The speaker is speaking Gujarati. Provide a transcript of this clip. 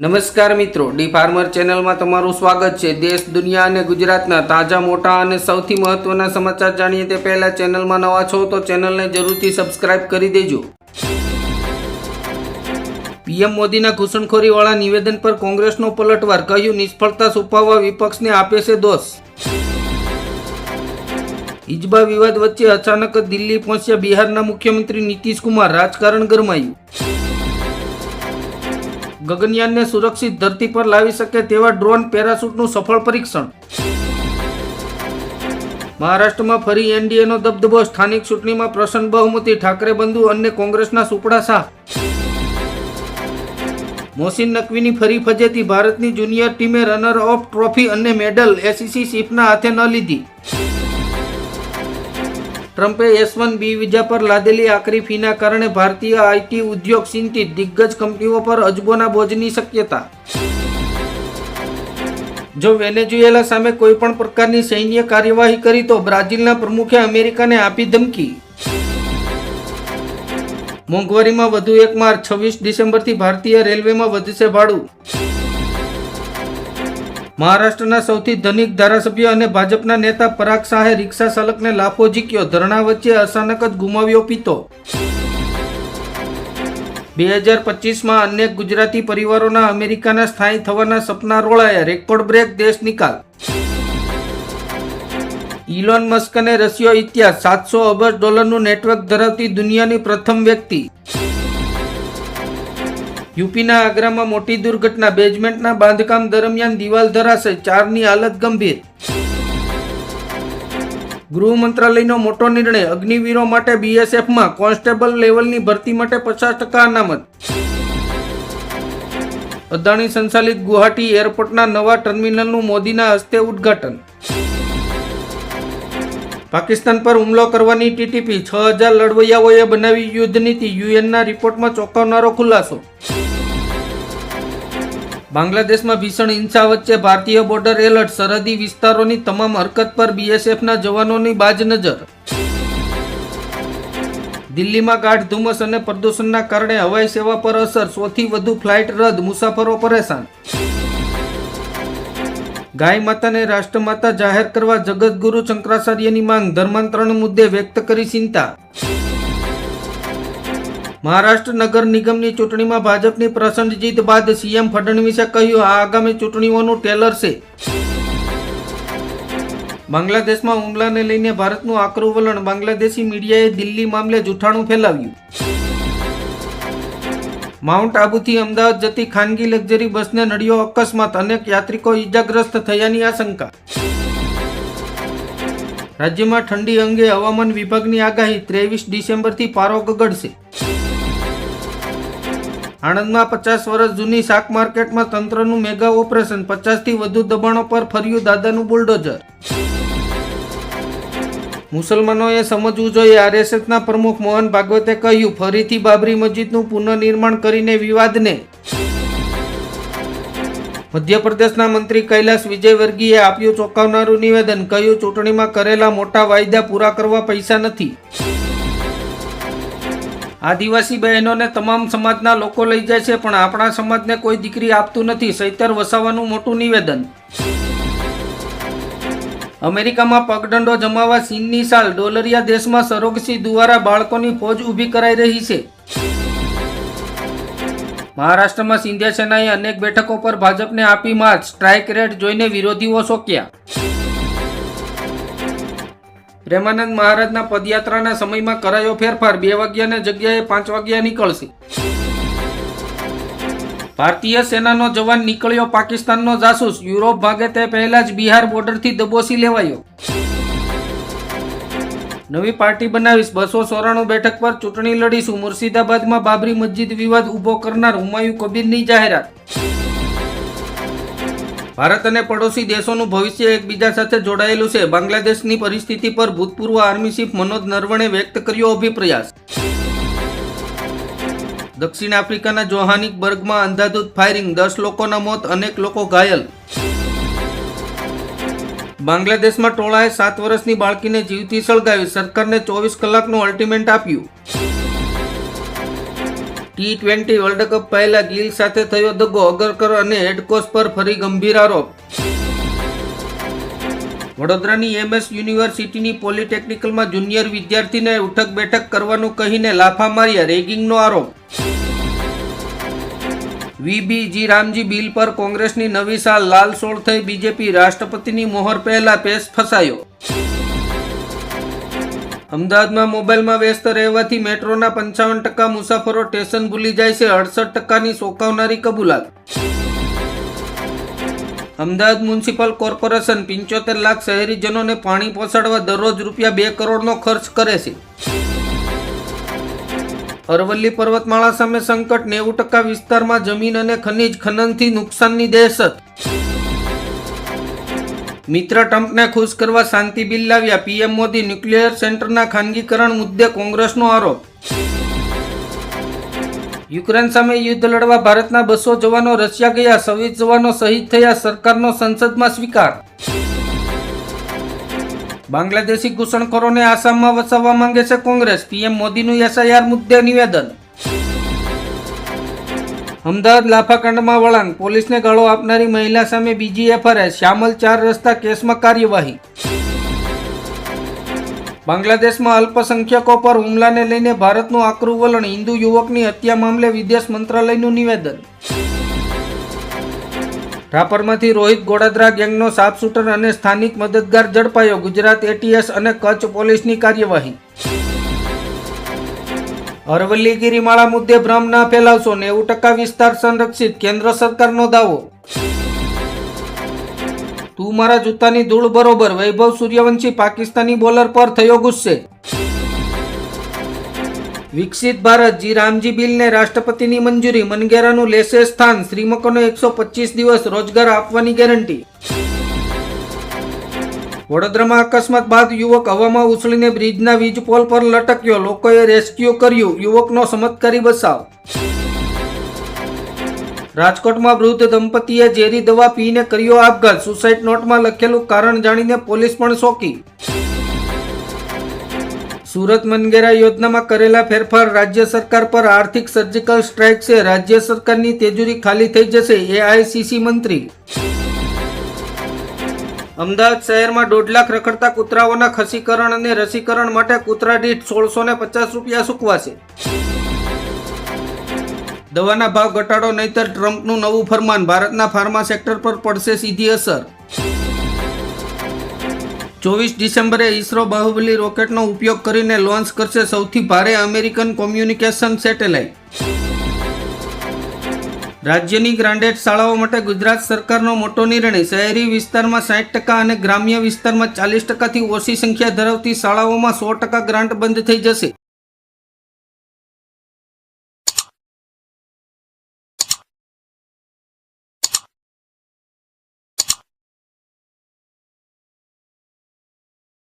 નમસ્કાર મિત્રો ડી ફાર્મર ચેનલમાં તમારું સ્વાગત છે. દેશ, દુનિયા અને ગુજરાતના તાજા, મોટા અને સૌથી મહત્વના સમાચાર જાણીએ તે પહેલા ચેનલમાં નવા છો તો ચેનલને જરૂરથી સબસ્ક્રાઇબ કરી દેજો. પીએમ મોદીના ઘૂસણખોરીવાળા નિવેદન પર કોંગ્રેસનો પલટવાર, કહ્યું, નિષ્ફળતા છુપાવવા વિપક્ષને આપે છે દોષ. હિજબા વિવાદ વચ્ચે અચાનક દિલ્હી પહોંચ્યા બિહારના મુખ્યમંત્રી નીતિશ કુમાર રાજકારણ ગરમાયું. ગગનયાનને સુરક્ષિત ધરતી પર લાવી શકે તેવા ડ્રોન પેરાશૂટનું સફળ પરીક્ષણ. મહારાષ્ટ્રમાં ફરી એનડીએનો દબદબો. સ્થાનિક ચૂંટણીમાં પ્રસન્ન બહુમતી ઠાકરે બંધુ અને કોંગ્રેસના સુપડા શાહ. મોહસિન નકવીની ફરી ફજેતી ભારતની જુનિયર ટીમે રનર ઓફ ટ્રોફી અને મેડલ એસીસી સીફના હાથે ન લીધી. ટ્રમ્પે એસ વન બી વિઝા પર લાદેલી આકરી ફીના કારણે ભારતીય આઈટી ઉદ્યોગ ચિંતિત દિગ્ગજ કંપનીઓ પર અજબોના બોજની શક્યતા. જો વેનેઝુએલા સામે કોઈ પણ પ્રકારની સૈન્ય કાર્યવાહી કરી તો બ્રાઝિલના પ્રમુખે અમેરિકાને આપી ધમકી. મોંઘવારીમાં વધુ એક માર છવ્વીસ ડિસેમ્બરથી ભારતીય રેલવેમાં વધશે ભાડું. મહારાષ્ટ્રના સૌથી ધનિક ધારાસભ્ય અને ભાજપના નેતા પરાગ શાહે રિક્ષા ચાલકને લાફો ઝીક્યો. ધરણા વચ્ચે અચાનક જ ગુમાવ્યો પિતો. બે હજાર પચીસમાં અનેક ગુજરાતી પરિવારોના અમેરિકાના સ્થાયી થવાના સપના રોળાયા. રેકોર્ડ બ્રેક, દેશ નિકાલ. ઇલોન મસ્ક અને રશિયો ઇતિહાસ. સાતસો અબજ ડોલરનું નેટવર્ક ધરાવતી દુનિયાની પ્રથમ વ્યક્તિ. યુપીના આગ્રામાં મોટી દુર્ઘટના. બેઝમેન્ટના બાંધકામ દરમિયાન દિવાલ ધરાશે. ચારની હાલત ગંભીર. ગૃહ મંત્રાલયનો મોટો નિર્ણય. અગ્નિવીરો માટે બીએસએફમાં કોન્સ્ટેબલ લેવલની ભરતી માટે પચાસ ટકા અનામત. અદાણી સંચાલિત ગુવાહાટી એરપોર્ટના નવા ટર્મિનલનું મોદીના હસ્તે ઉદ્ઘાટન. પાકિસ્તાન પર હુમલો કરવાની ટીટીપી. છ હજાર લડવૈયાઓએ બનાવી યુદ્ધ નીતિ યુએનના રિપોર્ટમાં ચોંકાવનારો ખુલાસો. બાંગ્લાદેશમાં ભીષણ હિંસા વચ્ચે ભારતીય બોર્ડર એલર્ટ સરહદી વિસ્તારોની તમામ હરકત પર બીએસએફના જવાનોની બાજ નજર. દિલ્હીમાં ગાઢ ધુમ્મસ અને પ્રદૂષણના કારણે હવાઈ સેવા પર અસર, સૌથી વધુ ફ્લાઇટ રદ, મુસાફરો પરેશાન. ગાય માતાને રાષ્ટ્રમાતા જાહેર કરવા જગતગુરુ શંકરાચાર્યની માંગ, ધર્માંતરણ મુદ્દે વ્યક્ત કરી ચિંતા. મહારાષ્ટ્ર નગર નિગમની ચૂંટણીમાં ભાજપની પ્રસન્ન જીત બાદ સીએમ ફડણવીસે કહ્યું, આ આગામી ચૂંટણીઓનું ટેલર છે. બાંગ્લાદેશમાં હુમલાને લઈને ભારતનું આકરું વલણ બાંગ્લાદેશી મીડિયાએ દિલ્હી મામલે જૂઠાણું ફેલાવ્યું. માઉન્ટ આબુથી અમદાવાદ જતી ખાનગી લક્ઝરી બસને નડ્યો અકસ્માત, અનેક યાત્રિકો ઈજાગ્રસ્ત થયાની આશંકા. રાજ્યમાં ઠંડી અંગે હવામાન વિભાગની આગાહી, ત્રેવીસ ડિસેમ્બરથી પારો ગગડશે. આણંદમાં પચાસ વર્ષ જૂની શાક માર્કેટમાં તંત્રનું મેગા ઓપરેશન. પચાસથી વધુ દબાણો પર ફર્યું દાદાનું બુલડોઝર. મુસલમાનોએ સમજવું જોઈએ આરએસએસના પ્રમુખ મોહન ભાગવતે કહ્યું, ફરીથી બાબરી મસ્જિદનું પુનઃનિર્માણ કરીને વિવાદને. મધ્યપ્રદેશના મંત્રી કૈલાસ વિજયવર્ગીએ આપ્યું ચોંકાવનારું નિવેદન, કહ્યું, ચૂંટણીમાં કરેલા મોટા વાયદા પૂરા કરવા પૈસા નથી. આદિવાસી બહેનોને તમામ સમાજના લોકો લઈ જાય છે, પણ આપણા સમાજને કોઈ દીકરી આપતું નથી. સૈતર વસાવાનું મોટું નિવેદન. અમેરિકામાં પગદંડો જમાવા ચીનની સાલ. ડોલરિયા દેશમાં સરોગસી દ્વારા બાળકોની ફોજ ઊભી કરાઈ રહી છે. મહારાષ્ટ્રમાં સિંધિયા સેનાએ અનેક બેઠકો પર ભાજપને આપી માર્ચ. સ્ટ્રાઇક રેટ જોઈને વિરોધીઓ શોક્યા. પ્રેમાનંદ મહારાજના પદયાત્રાના સમયમાં કરાયો ફેરફાર. બે વાગ્યાના જગ્યાએ પાંચ વાગ્યા નીકળશે. ભારતીય સેનાનો જવાન નીકળ્યો પાકિસ્તાનનો જાસૂસ. યુરોપ ભાગે તે પહેલા જ બિહાર બોર્ડરથી દબોસી લેવાયો. નવી પાર્ટી બનાવીશ. બસો ચોરાણું બેઠક પર ચૂંટણી લડીશું. મુર્શિદાબાદમાં બાબરી મસ્જિદ વિવાદ ઊભો કરનાર હુમાયુ કબીરની જાહેરાત. ભારત અને પડોશી દેશોનું ભવિષ્ય એકબીજા સાથે જોડાયેલું છે. બાંગ્લાદેશની પરિસ્થિતિ પર ભૂતપૂર્વ આર્મી ચીફ મનોજ નરવણે વ્યક્ત કર્યો અભિપ્રયાસ. દક્ષિણ આફ્રિકાના જોહાનિકબર્ગમાં અંધાધૂત ફાયરિંગ, દસ લોકોના મોત, અનેક લોકો ઘાયલ. બાંગ્લાદેશમાં ટોળાએ સાત વર્ષની બાળકીને જીવતી સળગાવી સરકારને ચોવીસ કલાકનું અલ્ટિમેન્ટ આપ્યું. ટી ટ્વેન્ટી વર્લ્ડ કપ પહેલા ગિલ સાથે થયો દગો. અગરકર અને હેડકોચ પર ફરી ગંભીર આરોપ. વડોદરાની એમએસ યુનિવર્સિટીની પોલિટેકનિકલમાં જુનિયર વિદ્યાર્થીને ઉઠક બેઠક કરવાનું કહીને લાફા માર્યા રેગિંગનો આરોપ. વીબીજી રામજી બિલ પર કોંગ્રેસની નવી સાલ લાલ સોળ થઈ બીજેપી રાષ્ટ્રપતિની મોહર પહેલા પેશ ફસાયો. અમદાવાદમાં મોબાઈલમાં વ્યસ્ત રહેવાથી મેટ્રોના પંચાવન ટકા મુસાફરો સ્ટેશન ભૂલી જાય છે, અડસઠ ટકાની ચોંકાવનારી કબૂલાત. અમદાવાદ મ્યુનિસિપલ કોર્પોરેશન પંચોતેર લાખ શહેરીજનોને પાણી પહોંચાડવા દરરોજ રૂપિયા બે કરોડનો ખર્ચ કરે છે. અરવલ્લી પર્વતમાળા સામે સંકટ નેવું ટકા વિસ્તારમાં જમીન અને ખનિજ ખનનથી નુકસાનની દહેશત. મિત્ર ટ્રમ્પને ખુશ કરવા શાંતિ બિલ લાવ્યા. પીએમ મોદી ન્યુક્લિયર સેન્ટરના ખાનગીકરણ મુદ્દે કોંગ્રેસનો આરોપ. યુક્રેન સામે યુદ્ધ લડવા ભારતના બસો જવાનો રશિયા ગયા. છવ્વીસ જવાનો શહીદ થયા. સરકારનો સંસદમાં સ્વીકાર. બાંગ્લાદેશી ઘૂસણખોરોને આસામમાં વસાવવા માંગે છે કોંગ્રેસ. પીએમ મોદીનું એસઆઈઆર મુદ્દે નિવેદન. અમદાવાદ લાફાકાંડમાં વળાંક. પોલીસને ગાળો આપનારી મહિલા સામે બીજી એફઆઈઆર. શ્યામલ ચાર રસ્તા કેસમાં કાર્યવાહી. બાંગ્લાદેશમાં અલ્પસંખ્યકો પર હુમલાને લઈને ભારતનું આકરું વલણ. હિન્દુ યુવકની હત્યા મામલે વિદેશ મંત્રાલયનું નિવેદન. રાપરમાંથી રોહિત ગોડાદરા ગેંગનો સાપ શૂટર અને સ્થાનિક મદદગાર ઝડપાયો. ગુજરાત એટીએસ અને કચ્છ પોલીસની કાર્યવાહી. અરવલ્લી ગિરિમાળા મુદ્દે ભ્રમ ના ફેલાવશો, નેવું ટકા વિસ્તાર સંરક્ષિત, કેન્દ્ર સરકારનો દાવો. તું મારા જૂતાની ધૂળ બરોબર, વૈભવ સૂર્યવંશી પાકિસ્તાની બોલર પર થયો ગુસ્સે. વિકસિત ભારત, જી રામજી બિલને રાષ્ટ્રપતિની મંજૂરી, મનગેરાનું લેશે સ્થાન, શ્રીમકોને એકસો પચીસ દિવસ રોજગાર આપવાની ગેરંટી. વડોદરામાં અકસ્માત બાદ યુવક હવામાં ઉછળીને બ્રિજના વીજ પોલ પર લટક્યો. લોકોએ રેસ્ક્યુ કર્યું. યુવકનો ચમત્કારી બચાવ. રાજકોટમાં વૃદ્ધ દંપતીએ ઝેરી દવા પીને કર્યો આપઘાત. સુસાઇડ નોટમાં લખેલું કારણ જાણીને પોલીસ પણ શોકી. સુરત મનગેરા યોજનામાં કરેલા ફેરફાર રાજ્ય સરકાર પર આર્થિક સર્જિકલ સ્ટ્રાઇક છે. રાજ્ય સરકારની તેજુરી ખાલી થઈ જશે. એઆઈસીસી મંત્રી અમદાવાદ શહેરમાં દોઢ લાખ રખડતા કૂતરાઓના ખસીકરણ અને રસીકરણ માટે કૂતરા દીઠ સોળસો ને પચાસ રૂપિયા ચૂકવાશે દવાના ભાવ ઘટાડો નહીતર ટ્રમ્પનું નવું ફરમાન ભારતના ફાર્મા સેક્ટર પર પડશે સીધી અસર. ચોવીસ ડિસેમ્બરે ઇસરો બાહુબલી રોકેટનો ઉપયોગ કરીને લોન્ચ કરશે સૌથી ભારે અમેરિકન કોમ્યુનિકેશન સેટેલાઇટ. રાજ્યની ગ્રાન્ડેડ શાળાઓ માટે ગુજરાત સરકારનો મોટો નિર્ણય. શહેરી વિસ્તારમાં સાઠ ટકા અને ગ્રામ્ય વિસ્તારમાં ચાલીસ ટકાથી ઓછી સંખ્યા ધરાવતી શાળાઓમાં સો ટકા ગ્રાન્ટ બંધ થઈ જશે.